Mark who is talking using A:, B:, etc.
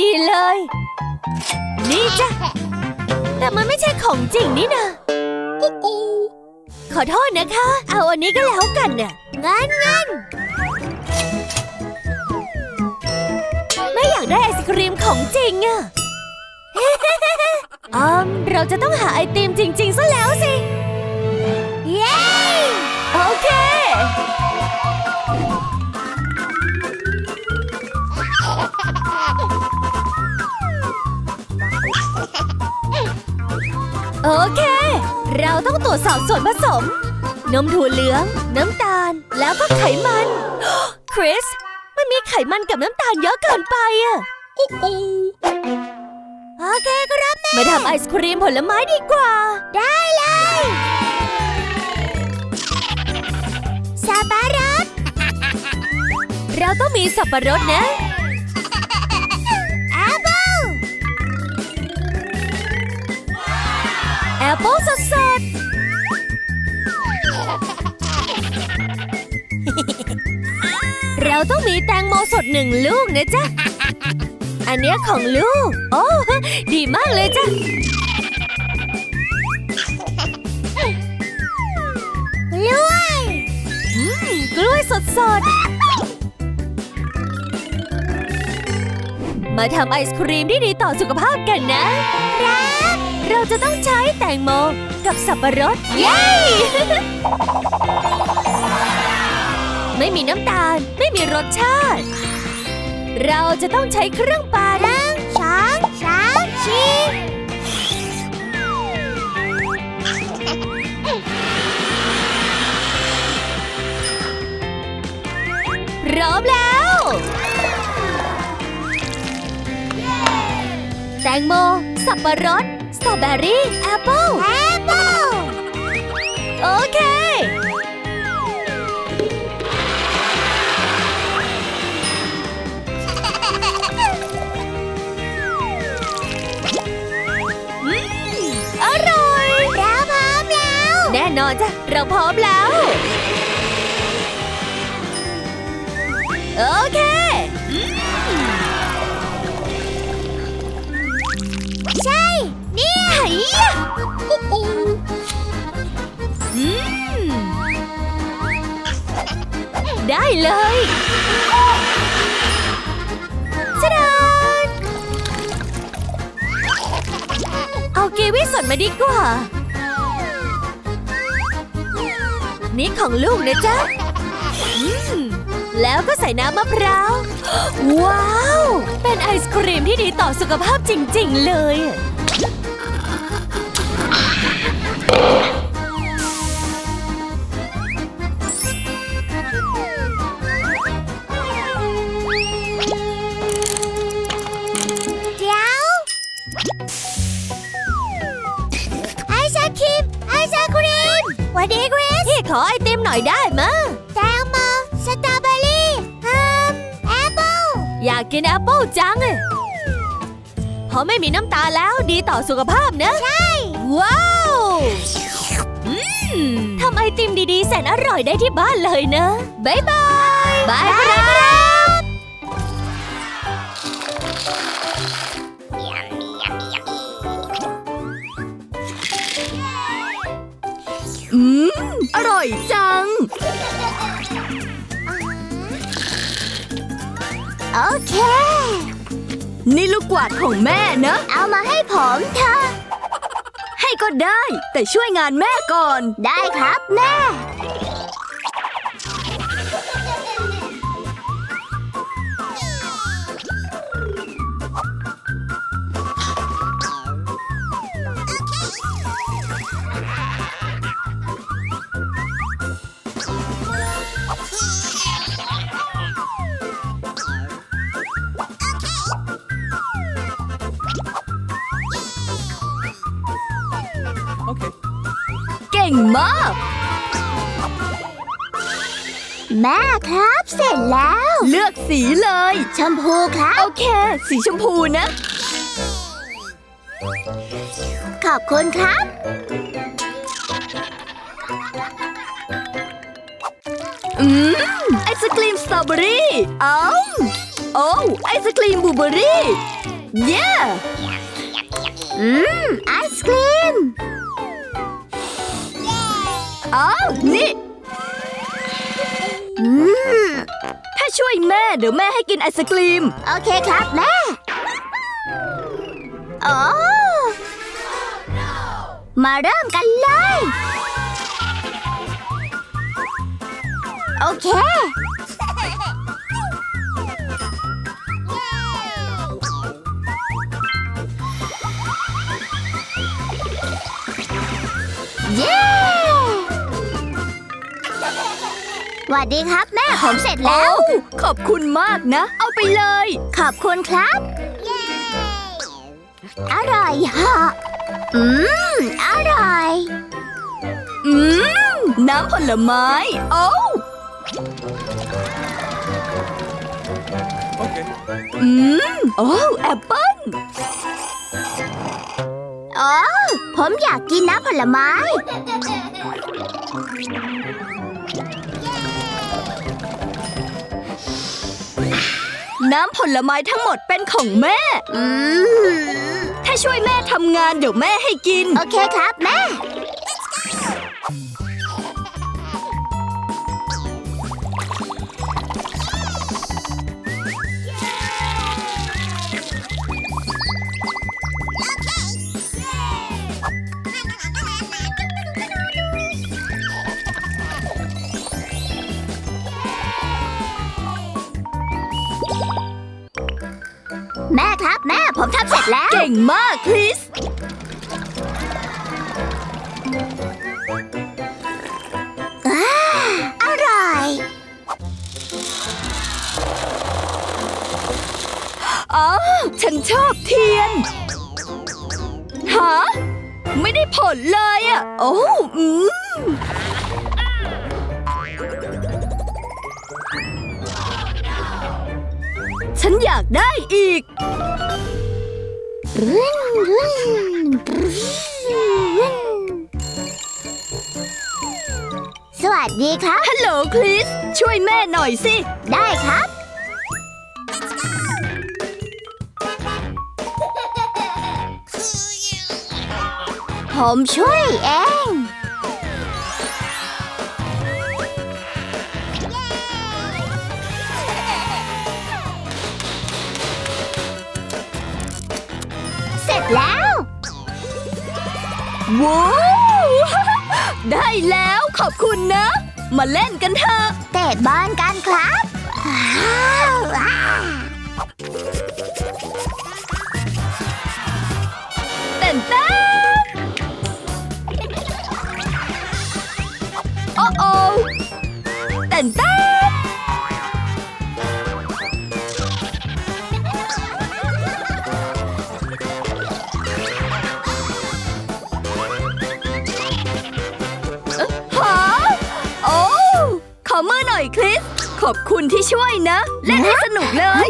A: ดีเลย นี่จ้ะ แต่มันไม่ใช่ของจริงนี่นะขอโทษนะคะ เอาอันนี้ก็แล้วกันน่ะงั้นงั้นไม่อยากได้ไอศครีมของจริงอะอืมเราจะต้องหาไอติมจริง ๆ ซะแล้วสิ เย้ โอเค เราต้องตรวจสอบส่วนผสม นมถั่วเหลือง น้ำตาล แล้วก็ไขมัน คริส มันมีไขมันกับน้ำตาลเยอะเกินไปอะโอเคครับแม่ มาทำไอศครีมผลไม้ดีกว่า ได้เลยสับปะรด เราต้องมีสับปะรดนะ อปเปิ้ลสดๆเราต้องมีแตงโมสดหนึ่งลูกนะจ๊ะ อันเนี้ยของลูก โอ้ดีมากเลยจ้ะกล้วยอืมกล้วยสดสด มาทำไอศครีมที่ดีต่อสุขภาพกันนะครับเราจะต้องใช้แตงโมกับสับปะรด เย้ ไม่มีน้ำตาล ไม่มีรสชาติ เราจะต้องใช้เครื่องปั่นช้ งโม สับปะรดสตรอเบอรี่แอปเปิ้ลแอปเปิ้ลโอเคอืมอร่อยเราพร้อมแล้ว แน่นอนจ้ะ เราพร้อมแล้ว โอเค อืม ใช่ เนี่ยอืมได้เลยชะดาเอากีวีสดมาดีกว่า นี่ของลูกนะจ๊ะ แล้วก็ใส่น้ำมะพร้าว ว้าว เป็นไอศครีมที่ดีต่อสุขภาพจริงๆเลยอะเดี๋ยว ไอศครีมไอศครีมวันดีกริสพี่ขอไอติมหน่อยได้มะากกินแอปเปิ้ลจังอะเพราะไม่มีน้ำตาลแล้วดีต่อสุขภาพนะ ใช่ ว้าวอืมทำไอติมดีๆ แสนอร่อยได้ที่บ้านเลยนะบ๊ายบายบายครับ
B: อืม อร่อยจัง
A: โอเค
B: นี่ลูกกวาดของแม่นะ
A: เอามาให้ผมเถอะ
B: ให้ก็ได้ แต่ช่วยงานแม่ก่อน
A: ได้ครับแม่
B: มาก
A: แม่ครับเสร็จแล้ว
B: เลือกสีเลย
A: ชมพูครับ
B: โอเค สีชมพูนะ
A: ขอบคุณครับ
B: อืม ไอศกรีมสตรอเบอรี่เอาโอ้ไอศครีมบลูเบอร์รี่ เย้
C: อืม ไอศครีม
B: อ้าวนี่
C: อืม
B: ถ้าช่วยแม่เดี๋ยวแม่ให้กินไอศครีม
C: โอเคครับแม่โอ้มาเริ่มกันเลย โอเค เย้ สวัสดีครับแม่ผมเสร็จแล้ว
B: โอ้ขอบคุณมากนะ เอาไปเลย
C: ขอบคุณครับ อร่อยฮะ อืม อร่อย
B: อืม น้ำผลไม้ โอ้
D: Okay.
B: อืม โอ้แอปเปิ้ล
C: อ๋อผมอยากกินน้ำผลไม้
B: น้ำผลไม้ทั้งหมดเป็นของแม่
C: อืม
B: ถ้าช่วยแม่ทำงานเดี๋ยวแม่ให้กิน
C: โอเคครับแม่ ครับแม่ผมทำเสร็จแล้ว
B: เก่งมากคริส
C: อร่อย
B: อ๋อ ฉันชอบเทียน ฮะ ไม่ได้ผลเลยอะ โอ้อืม ฉันอยากได้อีก
C: สวัสดีครับ
B: ฮัลโหลคริส ช่วยแม่หน่อยสิ
C: ได้ครับ ผมช่วยเอง ว้า
B: วได้แล้วขอบคุณนะ มาเล่นกันเถอะ
C: เตะบอลกันครับว้าวว้าว
B: เต้นเต้น ขอบคุณที่ช่วยนะ เล่นให้สนุกเลย